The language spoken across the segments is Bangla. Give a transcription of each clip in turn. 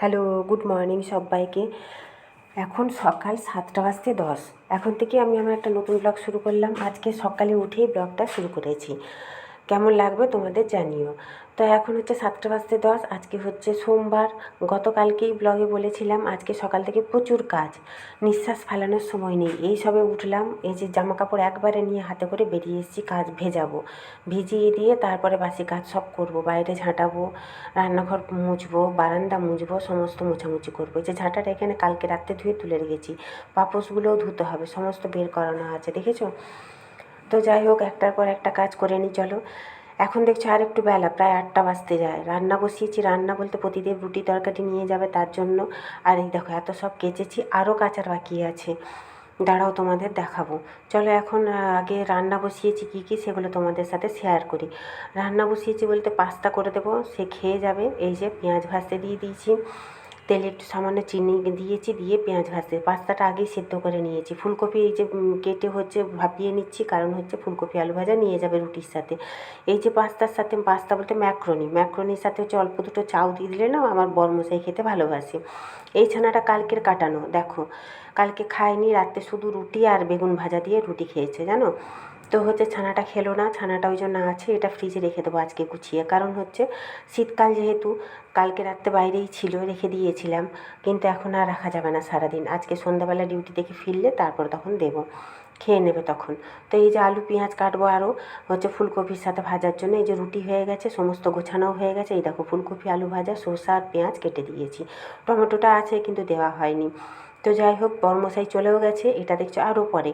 হ্যালো গুড মর্নিং সবাইকে। এখন সকাল সাতটা বাজতে দশ। এখন থেকে আমি আমার একটা নতুন ব্লগ শুরু করলাম। আজকে সকালে উঠেই ব্লগটা শুরু করেছি। কেমন লাগবে তোমাদের জানিও। তো এখন হচ্ছে সাতটা বাজতে দশ, আজকে হচ্ছে সোমবার। গতকালকেই ব্লগে বলেছিলাম, আজকে সকাল থেকে প্রচুর কাজ, নিঃশ্বাস ফেলানোর সময় নেই। এই সবে উঠলাম, এই যে জামা কাপড় একবারে নিয়ে হাতে করে বেরিয়ে এসেছি, কাজ ভেজাবো। ভিজিয়ে দিয়ে তারপরে বাসি কাজ সব করব, বাইরে ঝাঁটাবো, রান্নাঘর মুছবো, বারান্দা মুছবো, সমস্ত মোছামুছি করব। এই যে ঝাঁটাটা এখানে কালকে রাত্রে ধুয়ে তুলে রেখেছি, পাপোশগুলোও ধুতে হবে, সমস্ত বের করানো আছে, দেখেছ? তো যাই হোক, একটার পর একটা কাজ করে নিই, চলো। এখন দেখছ আর একটু বেলা, প্রায় আটটা বাজতে যায়। রান্না বসিয়েছি, রান্না বলতে প্রতিদিন রুটি তরকারি নিয়ে যাবে তার জন্য। আর এই দেখো, এত সব কেচেছি আরও কাচার বাকি আছে। দাঁড়াও তোমাদের দেখাবো। চলো এখন আগে রান্না বসিয়েছি কী কী, সেগুলো তোমাদের সাথে শেয়ার করি। রান্না বসিয়েছি বলতে পাস্তা করে দেবো, সে খেয়ে যাবে। এই যে পেঁয়াজ ভাজতে দিয়ে দিয়েছি। তেলে একটু সামান্য চিনি দিয়েছি, দিয়ে পেঁয়াজ ভাজতে। পাস্তাটা আগেই সেদ্ধ করে নিয়েছি। ফুলকপি এই যে কেটে হচ্ছে, ভাপিয়ে নিচ্ছি। কারণ হচ্ছে ফুলকপি আলু ভাজা নিয়ে যাবে রুটির সাথে। এই যে পাস্তার সাথে, পাস্তা বলতে ম্যাক্রোনি। ম্যাক্রোনির সাথে হচ্ছে অল্প দুটো চাউ দিয়ে দিলে না, আমার বরমশাই খেতে ভালোবাসে। এই ছানাটা কালকের কাটানো, দেখো। কালকে খায়নি, রাতে শুধু রুটি আর বেগুন ভাজা দিয়ে রুটি খেয়েছে, জানো? তো হচ্ছে ছানাটা খেলো না, ছানাটা ওই জন্য আছে, এটা ফ্রিজে রেখে দেবো আজকে গুছিয়ে কারণ হচ্ছে, শীতকাল যেহেতু, কালকে রাত্রে বাইরেই ছিল, রেখে দিয়েছিলাম, কিন্তু এখন আর রাখা যাবে না সারাদিন। আজকে সন্ধ্যাবেলা ডিউটি থেকে ফিরলে তারপর তখন দেবো, খেয়ে নেবে তখন। তো এই যে আলু, পেঁয়াজ কাটবো আরও হচ্ছে ফুলকপির সাথে ভাজার জন্য, এই যে রুটি হয়ে গেছে, সমস্ত গোছানোও হয়ে গেছে, এই দেখো ফুলকপি, আলু ভাজা শসা আর পেঁয়াজ কেটে দিয়েছি। টমেটোটা আছে, কিন্তু দেওয়া হয়নি। তো যাই হোক বরমশাই চলেও গেছে, এটা দেখছ আরও পরে।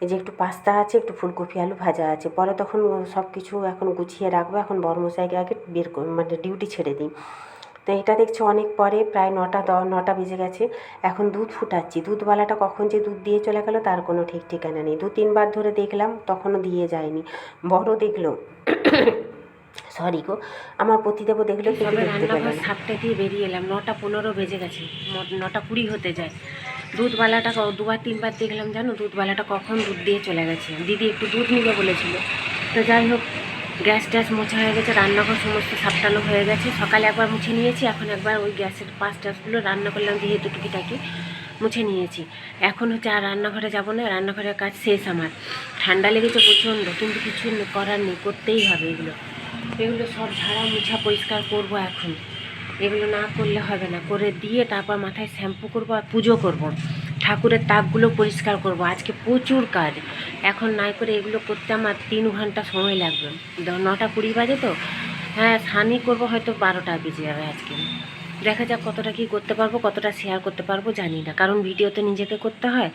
এই যে একটু পাস্তা আছে একটু ফুলকপি আলু ভাজা আছে। পরে তখন সব কিছু এখন গুছিয়ে রাখব। এখন বরমশাইকে আগে বের কর- মানে ডিউটি ছেড়ে দিই। তো এটা দেখছি অনেক পরে প্রায় নটা দ নটা বেজে গেছে। এখন দুধ ফুটাচ্ছি। দুধওয়ালাটা কখন যে দুধ দিয়ে চলে গেল তার কোনো ঠিক ঠিকানা নেই। দু তিনবার ধরে দেখলাম তখনও দিয়ে যায়নি। বড় দেখল সরি গো আমার পতিদেবও দেখল কিন্তু দেখতে সাতটা দিয়ে বেরিয়ে এলাম। নটা পনেরো বেজে গেছে। নটা কুড়ি হতে যায়। দুধওয়ালাটা দুবার তিনবার দেখলাম জানো? দুধওয়ালাটা কখন দুধ দিয়ে চলে গেছে? দিদি একটু দুধ নিবে বলেছিল। তো যাই হোক, গ্যাস ট্যাস মোছা হয়ে গেছে, রান্নাঘর সমস্ত সাপটানো হয়ে গেছে। সকালে একবার মুছে নিয়েছি, এখন একবার ওই গ্যাসের পাশ ট্যাসগুলো রান্না করলাম যেহেতু টুকিটাকি মুছে নিয়েছি। এখন হচ্ছে আর রান্নাঘরে যাব না, রান্নাঘরের কাজ শেষ আমার। ঠান্ডা লেগেছে প্রচণ্ড, কিন্তু কিছু করার নেই, করতেই হবে এগুলো। এগুলো সব ঝাড়া মুছা পরিষ্কার করব এখন। এগুলো না করলে হবে না। করে দিয়ে তারপর মাথায় শ্যাম্পু করব আর পুজো করব। ঠাকুরের তাকগুলো পরিষ্কার করব। আজকে প্রচুর কাজ। এখন নাই করে এগুলো করতে আমার তিন ঘণ্টা সময় লাগবে। নটা কুড়ি বাজে তো? হ্যাঁ সানি করব, হয়তো বারোটা বেজে যাবে আজকে। দেখা যাক কতটা কি করতে পারব, কতটা শেয়ার করতে পারব, জানি না। কারণ ভিডিও তো নিজেকে করতে হয়।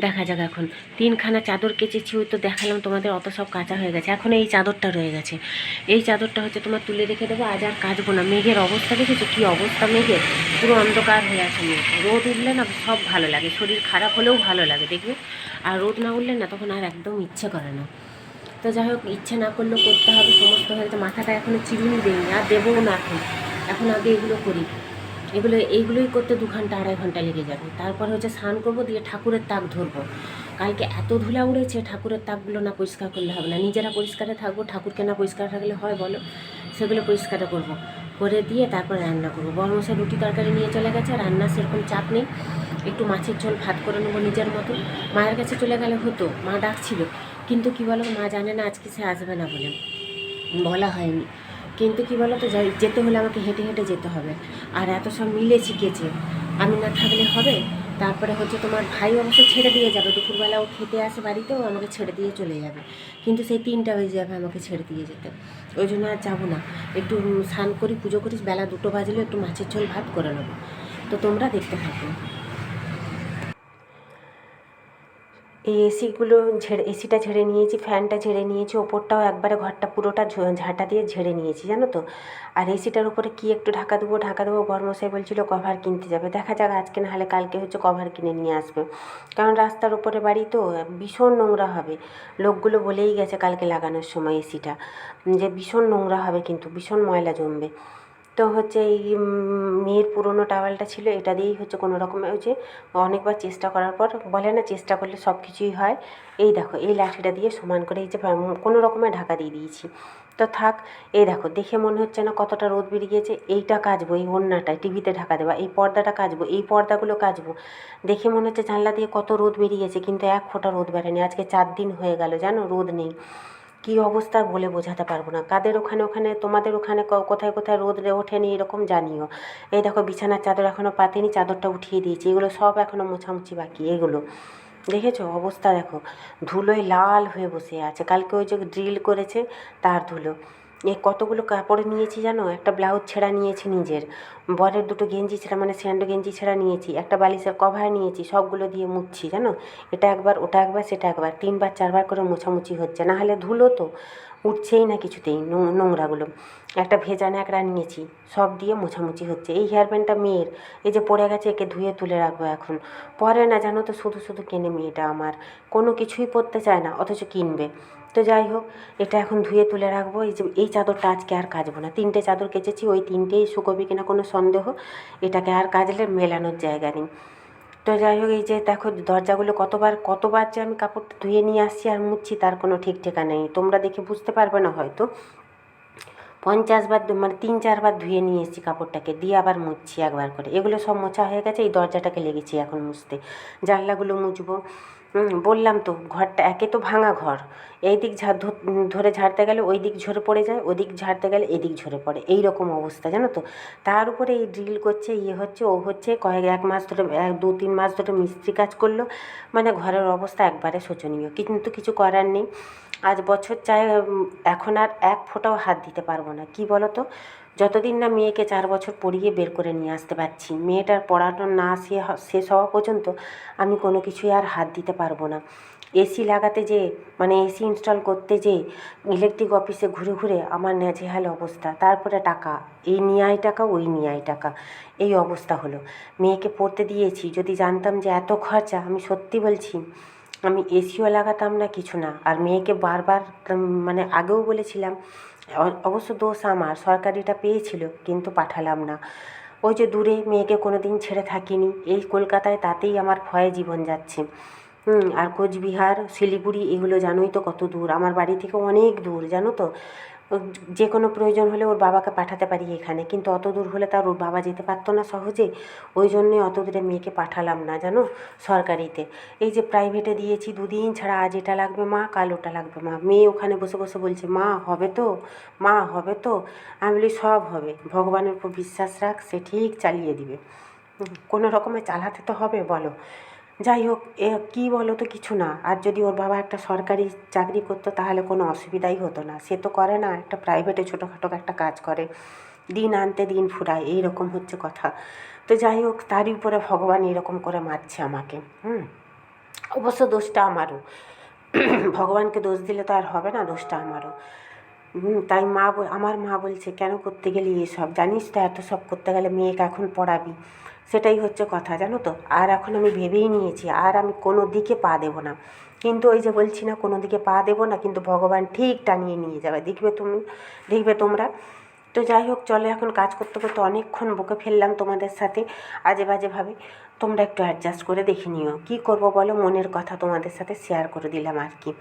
দেখা যাক এখন। তিনখানা চাদর কেচেছি, ওই তো দেখালাম তোমাদের অত সব কাঁচা হয়ে গেছে। এখন এই চাদরটা রয়ে গেছে। এই চাদরটা হচ্ছে তোমার তুলে রেখে দেবো, আজ আর কাচবো না। মেঘের অবস্থা দেখেছ? কী অবস্থা মেঘের? পুরো অন্ধকার হয়ে আছে মেঘ। রোদ উঠলে না সব ভালো লাগে। শরীর খারাপ হলেও ভালো লাগে, দেখবে? আর রোদ না উঠলে না তখন আর একদম ইচ্ছে করে না। তো যাই হোক, ইচ্ছে না করলেও করতে হবে। সমস্ত হয়ে গেছে মাথাটা এখনও চিরুনি দেয়নি। আর দেবও না এখন। এখন আগে এগুলো করি। এগুলো, এইগুলোই করতে দু ঘণ্টা, আড়াই ঘণ্টা লেগে যাবে। তারপর হচ্ছে স্নান করব, দিয়ে ঠাকুরের তাক ধরবো। কালকে এত ধুলা উড়েছে, ঠাকুরের তাকগুলো না পরিষ্কার করলে হবে না। নিজেরা পরিষ্কারে থাকব, ঠাকুরকে না পরিষ্কার থাকলে হয় বলো? সেগুলো পরিষ্কার করব। করে দিয়ে তারপর রান্না করব। বরমশা রুটি তরকারি নিয়ে চলে গেছে রান্নার সেরকম চাপ নেই। একটু মাছের ঝোল ভাত করে নেব নিজের মতো। মায়ের কাছে চলে গেলে হতো, মা ডাকছিল। কিন্তু কি বলো, মা জানে না আজকে সে আসবে না বলে। বলা হয়নি। কিন্তু কি বলো তো যাই যেতে হলে আমাকে হেঁটে হেঁটে যেতে হবে। আর এত সব মিলে শিখেছে আমি না থাকলে হবে? তারপরে হচ্ছে তোমার ভাই অবশ্য ছেড়ে দিয়ে যাবে। দুপুরবেলা ও খেতে আসে বাড়িতেও, আমাকে ছেড়ে দিয়ে চলে যাবে। কিন্তু সেই তিনটা বেজে যাবে আমাকে ছেড়ে দিয়ে যেতে। ওই জন্য আর যাব না। একটু স্নান করি, পুজো করিস বেলা দুটো বাজলে একটু মাছের ঝোল, ভাত করে নেব। তো তোমরা দেখতে থাকো। এই এসিগুলো ঝেড়ে এসিটা ঝেড়ে নিয়েছি ফ্যানটা ঝেড়ে নিয়েছি, ওপরটাও একবারে ঘরটা পুরোটা ঝাঁটা দিয়ে ঝেড়ে নিয়েছি, জানো তো? আর এসিটার উপরে কি একটু ঢাকা দেবো ঢাকা দেবো, বর্মশাই বলছিল কভার কিনতে যাবে। দেখা যাক আজকে না হলে কালকে হচ্ছে কভার কিনে নিয়ে আসবে। কারণ রাস্তার উপরে বাড়ি তো, ভীষণ নোংরা হবে। লোকগুলো বলেই গেছে কালকে লাগানোর সময় এসিটা যে ভীষণ নোংরা হবে কিন্তু, ভীষণ ময়লা জমবে। তো হচ্ছে এই মেয়ের পুরনো টাওয়ালটা ছিল, এটা দিয়েই হচ্ছে কোনো রকমে যে অনেকবার চেষ্টা করার পর বলে না চেষ্টা করলে সব কিছুই হয়। এই দেখো, এই লাঠিটা দিয়ে সমান করে এই যে কোনো রকমে ঢাকা দিয়ে দিয়েছি। তো থাক, এই দেখো, দেখে মনে হচ্ছে না কতটা রোদ বেরিয়েছে এইটা কাচবো, এই ওড়নাটায় টিভিতে ঢাকা দেওয়া, এই পর্দাটা কাচবো, এই পর্দাগুলো কাচবো। দেখে মনে হচ্ছে জানলা দিয়ে কত রোদ বেরিয়েছে কিন্তু এক ফোঁটা রোদ বেরোয়নি আজকে চার দিন হয়ে গেল, জানো, রোদ নেই। কী অবস্থা বলে বোঝাতে পারব না। কাদের ওখানে ওখানে, তোমাদের ওখানে কোথায় কোথায় রোদরে ওঠেনি এরকম জানিও। এই দেখো, বিছানার চাদর এখনও পাতিনি, চাদরটা উঠিয়ে দিয়েছি। এগুলো সব এখনও মোছামুছি বাকি, এগুলো। দেখেছ? অবস্থা দেখো। ধুলোয় লাল হয়ে বসে আছে। কালকে ওই যে ড্রিল করেছে, তার ধুলো। এই কতগুলো কাপড় নিয়েছি জানো? একটা ব্লাউজ ছেঁড়া নিয়েছি নিজের। বরের দুটো গেঞ্জি ছেঁড়া মানে স্যান্ডো গেঞ্জি ছেঁড়া নিয়েছি, একটা বালিশের কভার নিয়েছি, সবগুলো দিয়ে মুছছি, জানো? এটা একবার, ওটা একবার, সেটা একবার, তিনবার, চারবার করে মোছামুছি হচ্ছে। না হলে ধুলো তো, উঠছেই না কিছুতেই নোংরাগুলো। একটা ভেজা ন্যাকড়া নিয়েছি, সব দিয়ে মোছামুছি হচ্ছে। এই হেয়ার ব্যান্ডটা মেয়ের, এই যে পড়ে গেছে, একে ধুয়ে তুলে রাখব এখন। পরে না জানো তো, শুধু শুধু কেনে মেয়েটা আমার। কোনো কিছুই পরতে চায় না, অথচ কিনবে। তো যাই হোক এটা এখন ধুয়ে তুলে রাখব। এই যে, এই চাদরটা আজকে আর কাচবো না। তিনটে চাদর কেচেছি, ওই তিনটেই শুকোবে কিনা কোনো সন্দেহ। এটাকে আর কাচলে মেলানোর জায়গা নেই। তো যাই হোক এই যে দেখো, দরজাগুলো কতবার কতবার যে আমি কাপড়টা ধুয়ে নিয়ে আসছি আর মুছছি, তার কোনো ঠিক ঠিকানা নেই। তোমরা দেখে বুঝতে পারবে না হয়তো। পঞ্চাশ বার মানে তিন চারবার ধুয়ে নিয়ে এসেছি কাপড়টাকে, দিয়ে আবার মুছছি একবার করে। এগুলো সব মোছা হয়ে গেছে, এই দরজাটাকে লেগেছি এখন মুছতে। জানলাগুলো মুছবো। বললাম তো ঘরটা একে তো ভাঙা ঘর। এই দিক ঝাড় ধরে ঝাড়তে গেলে ওই দিক ঝরে পড়ে যায় ওই দিক ঝাড়তে গেলে এদিক ঝরে পড়ে। এই রকম অবস্থা জানো তো? তার উপরে এই ড্রিল করছে ইয়ে হচ্ছে ও হচ্ছে কয়েক এক মাস ধরে এক দু তিন মাস ধরে মিস্ত্রি কাজ করল। মানে ঘরের অবস্থা একবারে শোচনীয় কিন্তু কিছু করার নেই। আজ বছর উম, এখন আর এক ফোঁটাও হাত দিতে পারব না। কি বলো তো? যতদিন না মেয়েকে চার বছর পড়িয়ে বের করে নিয়ে আসতে পারছি, মেয়েটার পড়ানো না শেষ হওয়া পর্যন্ত আমি কোনো কিছুই আর হাত দিতে পারব না। এসি লাগাতে যে মানে এসি ইনস্টল করতে যে ইলেকট্রিক অফিসে ঘুরে ঘুরে আমার নেজেহাল অবস্থা, তারপরে টাকা, এই নিয়ে টাকা, ওই নিয়ে টাকা, এই অবস্থা হলো। মেয়েকে পড়তে দিয়েছি, যদি জানতাম যে এত খরচা, আমি সত্যি বলছি আমি এসিও লাগাতাম না, কিছু না। আর মেয়েকে বারবার মানে আগেও বলেছিলাম অবশ্য দোষ আমার, সরকারিটা পেয়েছিল, কিন্তু পাঠালাম না। ওই যে দূরে মেয়েকে কোনো দিন ছেড়ে থাকিনি, এই কলকাতায় তাতেই আমার ভয়ে জীবন যাচ্ছে। আর কোচবিহার, শিলিগুড়ি, এগুলো জানোই তো কত দূর। আমার বাড়ি থেকে অনেক দূর, জানো তো? যে কোনো প্রয়োজন হলে ওর বাবাকে পাঠাতে পারি এখানে। কিন্তু অত দূর হলে তার ওর বাবা যেতে পারতো না সহজে। ওই জন্যে অত দূরে মেয়েকে পাঠালাম না, জানো? সরকারিতে। এই যে প্রাইভেটে দিয়েছি, দুদিন ছাড়া আজ এটা লাগবে মা, কাল ওটা লাগবে মা। মেয়ে ওখানে বসে বসে বলছে, মা, হবে তো? মা, হবে তো? আমি বলি, সব হবে। ভগবানের উপর বিশ্বাস রাখ, সে ঠিক চালিয়ে দিবে। কোনো রকমে চালাতে তো হবে, বলো। যাই হোক, এ কী বলো তো কিছু না। আর যদি ওর বাবা একটা সরকারি চাকরি করতো, তাহলে কোনো অসুবিধাই হতো না। সে তো করে না, একটা প্রাইভেটে ছোটোখাটো একটা কাজ করে। দিন আনতে দিন ফুরায় এই রকম হচ্ছে কথা। তো যাই হোক, তারই উপরে ভগবান এরকম করে মারছে আমাকে, হুম? অবশ্য দোষটা আমারও। ভগবানকে দোষ দিলে তো আর হবে না, দোষটা আমারও। তাই মা আমার মা বলছে, কেন করতে গেলি এসব? জানিস তো এত সব করতে গেলে মেয়েকে এখন পড়াবি। সেটাই হচ্ছে কথা, জানো তো? আর এখন আমি ভেবেই নিয়েছি, আর আমি কোনো দিকে পা দেবো না। কিন্তু ওই যে বলছি না, কোনো দিকে পা দেবো না, কিন্তু ভগবান ঠিক টানিয়ে নিয়ে যাবে। দেখবে তুমি, দেখবে তোমরা? তো যাই হোক, চলে এখন কাজ করতে করতে অনেকক্ষণ বকে ফেললাম তোমাদের সাথে। আজে বাজেভাবে তোমরা একটু অ্যাডজাস্ট করে দেখে নিও। কী করব বলো? মনের কথা তোমাদের সাথে শেয়ার করে দিলাম আর কি।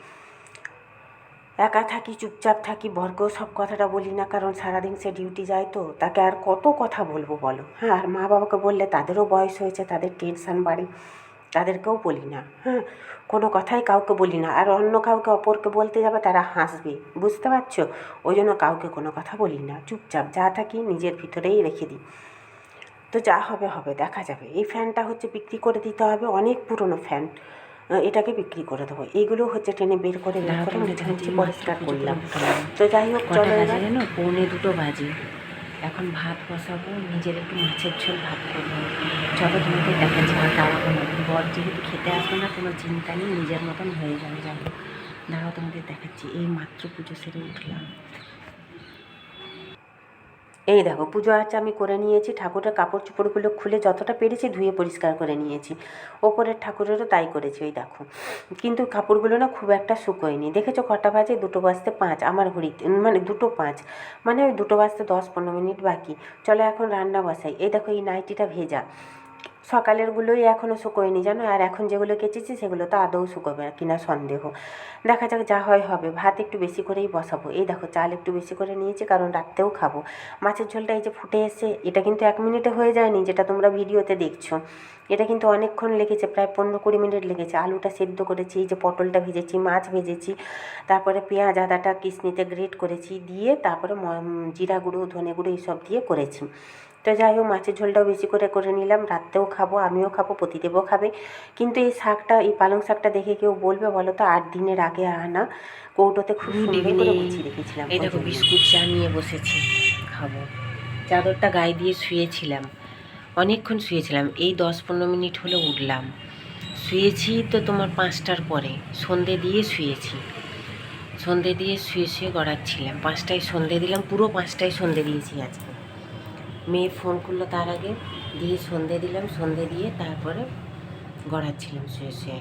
একা থাকি, চুপচাপ থাকি, বরকেও সব কথাটা বলি না, কারণ সারাদিন সে ডিউটি যায় তো, তাকে আর কত কথা বলব বলো? হ্যাঁ আর মা বাবাকে বললে তাদেরও বয়স হয়েছে, তাদের টেনশান বাড়ে, তাদেরকেও বলি না হ্যাঁ কোনো কথাই কাউকে বলি না, আর অন্য কাউকে অপরকে বলতে যাবে তারা হাসবে, বুঝতে পারছ? ওই জন্য কাউকে কোনো কথা বলি না, চুপচাপ যা থাকি নিজের ভিতরেই রেখে দিই। তো যা হবে হবে, দেখা যাবে। এই ফ্যানটা হচ্ছে বিক্রি করে দিতে হবে, অনেক পুরনো ফ্যান এটাকে বিক্রি করে দেবো। এইগুলো হচ্ছে ট্রেনে বের করে বের করে মুছামুছি পরিষ্কার করলাম। তো যাই হোক চলো জানো? পৌনে দুটো বাজে। এখন ভাত বসাবো নিজের একটু মাছের ঝোল ভাত করব। চলো তোমাকে দেখাচ্ছি তাওয়া বানাবো বর যেহেতু খেতে আসবে না কোনো চিন্তা নেই নিজের মতন হয়ে যাবে যাব দাঁড়াও তোমাদের দেখাচ্ছি এই মাত্র পুজো সেরে উঠলাম। এই দেখো, পুজো আর্চা আমি করে নিয়েছি, ঠাকুরের কাপড় চোপড়গুলো খুলে যতটা পেরেছি ধুয়ে পরিষ্কার করে নিয়েছি। ওপরের ঠাকুরেরও তাই করেছি, ওই দেখো। কিন্তু কাপড়গুলো না খুব একটা শুকোয়নি। দেখেছ কটা বাজে? দুটো বাজতে পাঁচ, আমার ঘড়িতে মানে দুটো পাঁচ। মানে ওই দুটো বাজতে দশ পনেরো মিনিট বাকি। চলো এখন রান্না বসাই। এই দেখো এই নাইটিটা ভেজা। সকালেরগুলোই এখনও শুকোয়নি, জানো? আর এখন যেগুলো কেচেছি সেগুলো তো আদৌ শুকোবে কিনা সন্দেহ। দেখা যাক যা হয় হবে। ভাত একটু বেশি করেই বসাবো। এই দেখো, চাল একটু বেশি করে নিয়েছি, কারণ রাত্রেও খাব। মাছের ঝোলটা এই যে ফুটে এসে এটা কিন্তু এক মিনিটে হয়ে যায়নি, যেটা তোমরা ভিডিওতে দেখছ। এটা কিন্তু অনেকক্ষণ লেগেছে, প্রায় পনেরো কুড়ি মিনিট লেগেছে। আলুটা সেদ্ধ করেছি, এই যে পটলটা ভেজেছি, মাছ ভেজেছি, তারপরে পেঁয়াজ, আদাটা কিসনিতে গ্রেট করেছি, দিয়ে তারপরে জিরা গুঁড়ো, ধনে গুঁড়ো, এইসব দিয়ে করেছি। তো যাই হোক মাছের ঝোলটাও বেশি করে করে নিলাম। রাত্রেও খাব আমিও খাব প্রতিদেবও খাবে। কিন্তু এই শাকটা এই পালং শাকটা দেখে কেউ বলবে বলো তো আট দিনের আগে আনা। কৌটোতে খুব Good সুন্দর করে. গুছিয়ে রেখেছিলাম। এই দেখো বিস্কুট চা নিয়ে বসেছি খাব। চাদরটা গায়ে দিয়ে শুয়েছিলাম অনেকক্ষণ শুয়েছিলাম। এই দশ পনেরো মিনিট হলে উঠলাম। শুয়েছি তো তোমার পাঁচটার পরে সন্ধে দিয়ে শুয়েছি। সন্ধে দিয়ে শুয়ে শুয়ে গড়াচ্ছিলাম। পাঁচটায় সন্ধে দিলাম পুরো পাঁচটায় সন্ধে দিয়েছি আজকে। মেয়ে ফোন করল তার আগে, দিয়ে সন্ধে দিলাম, সন্ধে দিয়ে তারপরে গড়াচ্ছিলাম শুয়ে শুয়ে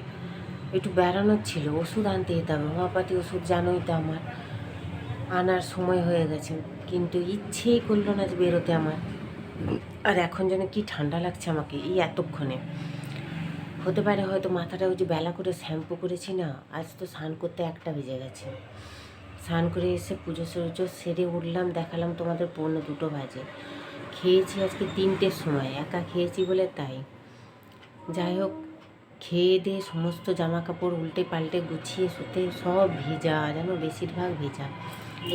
একটু বেড়ানোর ছিল, ওষুধ আনতে যেতে হবে হোমিওপ্যাথি ওষুধ জানোই তো আমার। আনার সময় হয়ে গেছে, কিন্তু ইচ্ছেই করল না যে বেরোতে আমার। আর এখন যেন কি ঠান্ডা লাগছে আমাকে, এই এতক্ষণে। হতে পারে হয়তো মাথাটা ওই যে বেলা করে শ্যাম্পু করেছি না, আজ তো স্নান করতে একটা বেজে গেছে। স্নান করে এসে পুজো সুজো সেরে উঠলাম, দেখালাম তোমাদের পৌনে দুটো বাজে। খেয়েছি আজকে তিনটের সময়, একা খেয়েছি বলে তাই। যাই হোক, খেয়ে দিয়ে সমস্ত জামা কাপড় উল্টে পাল্টে গুছিয়ে শুতে সব ভেজা, যেন বেশিরভাগ ভেজা।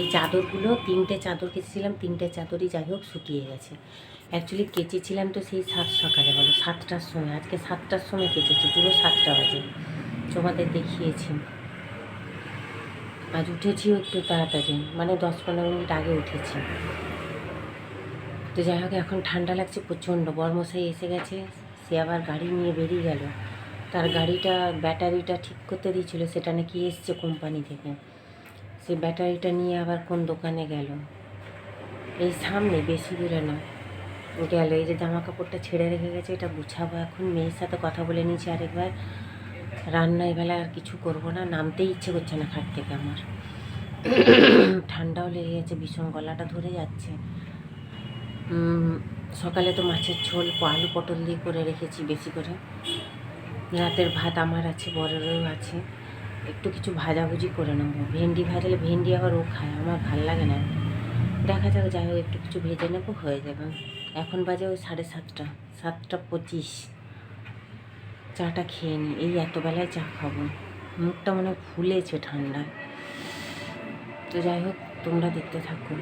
এই চাদরগুলো, তিনটে চাদর কেচেছিলাম, তিনটে চাদরই যাই হোক শুকিয়ে গেছে। অ্যাকচুয়ালি কেচেছিলাম তো সেই সাত সকালে, বলো সাতটার সময়, আজকে সাতটার সময় কেচেছি, পুরো সাতটা বাজে। তোমাদের দেখিয়েছি। আজ উঠেছিও একটু তাড়াতাড়ি মানে দশ পনেরো মিনিট আগে উঠেছি। তো যাই হোক, এখন ঠান্ডা লাগছে প্রচণ্ড। বর্মশাই এসে গেছে, সে আবার গাড়ি নিয়ে বেরিয়ে গেল। তার গাড়িটা, ব্যাটারিটা ঠিক করতে দিয়েছিল, সেটা নাকি এসছে কোম্পানি থেকে। সে ব্যাটারিটা নিয়ে আবার কোন দোকানে গেল? এই সামনে, বেশি দূরে না। গেল, এই যে জামা কাপড়টা ছেড়ে রেখে গেছে, এটা গুছাবো এখন। মেয়ের সাথে কথা বলে নিয়েছি আরেকবার। রান্না এবেলা আর কিছু করব না, নামতেই ইচ্ছে করছে না খাট থেকে আমার। ঠান্ডাও লেগে গেছে, ভীষণ গলাটা ধরে যাচ্ছে। সকালে তো মাছের ঝোল, আলু পটল দিয়ে করে রেখেছি বেশি করে। রাতের ভাত আমার আছে বরেরও আছে। একটু কিছু ভাজাভুজি করে নেব। ভেন্ডি ভাজলে ভেন্ডি আবার ও খায়, আমার ভালো লাগে না। দেখা যাক, যাই হোক, একটু কিছু ভেজে নেব, হয়ে যাবে। এখন বাজে ওই সাড়ে সাতটা সাতটা পঁচিশ। চাটা খেয়ে নিই এই এতবেলায় চা খাব। মুখটা মনে ফুলেছে ঠান্ডায়। তো যাই হোক, তোমরা দেখতে থাকো।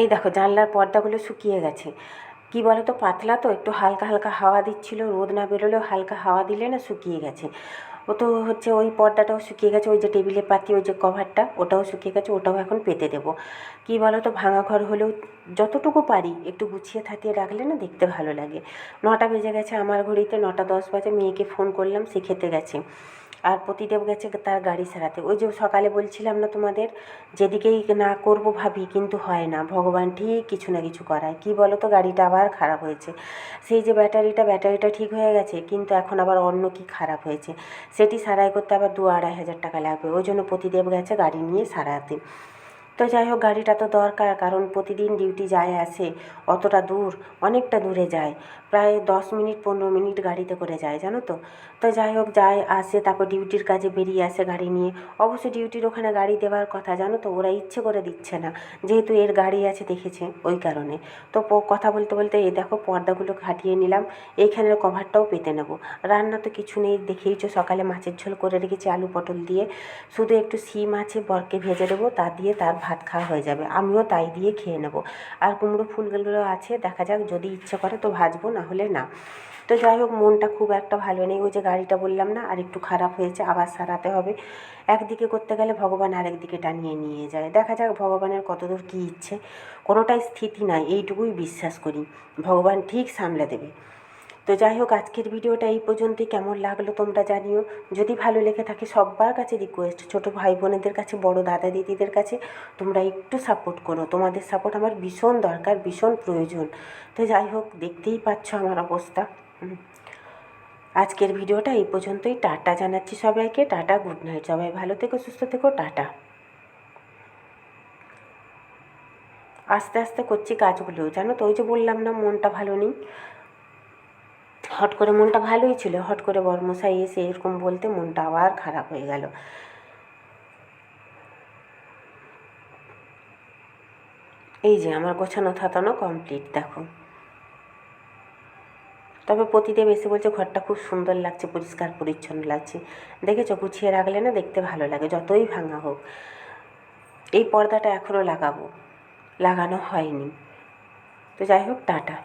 এই দেখো জানলার পর্দাগুলো শুকিয়ে গেছে। কি বলো তো পাতলা তো, একটু হালকা হালকা হাওয়া দিচ্ছিল, রোদ না বেরোলেও হালকা হাওয়া দিলে না শুকিয়ে গেছে। ও তো হচ্ছে ওই পর্দাটাও শুকিয়ে গেছে, ওই যে টেবিলে পাতি, ওই যে কভারটা, ওটাও শুকিয়ে গেছে, ওটাও এখন পেতে দেবো। কি বলো তো ভাঙা ঘর হলেও যতটুকু পারি, একটু গুছিয়ে থাকিয়ে রাখলে না দেখতে ভালো লাগে। নটা বেজে গেছে আমার ঘড়িতে, নটা দশ বাজে, মেয়েকে ফোন করলাম, সে খেতে গেছে। আর পতিদেব গেছে তার গাড়ি সারাতে ওই যে সকালে বলছিলাম না তোমাদের, যেদিকেই না করব ভাবি, কিন্তু হয় না। ভগবান ঠিক কিছু না কিছু করায়। কি বলো তো গাড়িটা আবার খারাপ হয়েছে। সেই যে ব্যাটারিটা ব্যাটারিটা ঠিক হয়ে গেছে, কিন্তু এখন আবার অন্য কি খারাপ হয়েছে? সেটি সারাই করতে আবার দু আড়াই হাজার টাকা লাগবে। ওই জন্য প্রতিদেব গেছে গাড়ি নিয়ে সারাতে। তো যাই হোক, গাড়িটা তো দরকার, কারণ প্রতিদিন ডিউটি যায় আসে অতটা দূর, অনেকটা দূরে যায়। প্রায় দশ মিনিট, পনেরো মিনিট গাড়িতে করে যায়, জানো তো? তো যাই হোক, যায়, আসে, তারপর ডিউটির কাজে বেরিয়ে আসে গাড়ি নিয়ে। অবশ্য ডিউটির ওখানে গাড়ি দেওয়ার কথা, জানো তো? ওরা ইচ্ছে করে দিচ্ছে না। যেহেতু এর গাড়ি আছে, দেখেছে, ওই কারণে। তো কথা বলতে বলতে এই দেখো, পর্দাগুলো খাটিয়ে নিলাম। এইখানের কভারটাও পেতে নেব। রান্না তো কিছু নেই, দেখেইছো? সকালে মাছের ঝোল করে রেখেছি, আলু পটল দিয়ে। শুধু একটু শিম আছে, বরকে ভেজে দেবো, তা দিয়ে তার ভাত খাওয়া হয়ে যাবে, আমিও তাই দিয়ে খেয়ে নেব। আর কুমড়ো ফুলগুলো আছে, দেখা যাক যদি ইচ্ছে করে তো ভাজবো, না হলে না। তো যাই হোক, মনটা খুব একটা ভালো নেই, ওই যে গাড়িটা বললাম না, আর একটু খারাপ হয়েছে, আবার সারাতে হবে। একদিকে করতে গেলে ভগবান আরেকদিকে টানিয়ে নিয়ে যায়। দেখা যাক ভগবানের কতদূর কী ইচ্ছে, কোনোটাই স্থিতি নাই, এইটুকুই বিশ্বাস করি। ভগবান ঠিক সামলে দেবে। তো যাই হোক আজকের ভিডিওটা এই পর্যন্তই। কেমন লাগল তোমরা জানিও। যদি ভালো লেগে থাকে সবার কাছে রিকোয়েস্ট ছোট ভাই বোনেদের কাছে, বড় দাদা দিদিদের কাছে, তোমরা একটু সাপোর্ট করো। তোমাদের সাপোর্ট আমার ভীষণ দরকার, ভীষণ প্রয়োজন। তো যাই হোক দেখতেই পাচ্ছ আমার অবস্থা। আজকের ভিডিওটা এই পর্যন্তই। টাটা জানাচ্ছি সবাইকে। টাটা গুড নাইট সবাই ভালো থেকো, সুস্থ থেকো। টাটা। আস্তে আস্তে করছি কাজগুলো। জানো তো, ওই যে বললাম না, মনটা ভালো নেই। হট করে মনটা ভালোই ছিল। হট করে বর্মশাই এসে এরকম বলতে মনটা আবার খারাপ হয়ে গেল। এই যে আমার গোছানো থাতানো কমপ্লিট দেখো। তবে প্রতিদেব এসে বলছে, ঘরটা খুব সুন্দর লাগছে, পরিষ্কার, পরিচ্ছন্ন লাগছে। দেখেছ? গুছিয়ে রাখলে না দেখতে ভালো লাগে, যতই ভাঙা হোক। এই পর্দাটা এখনও লাগাবো। লাগানো হয়নি। তো যাই হোক, টাটা।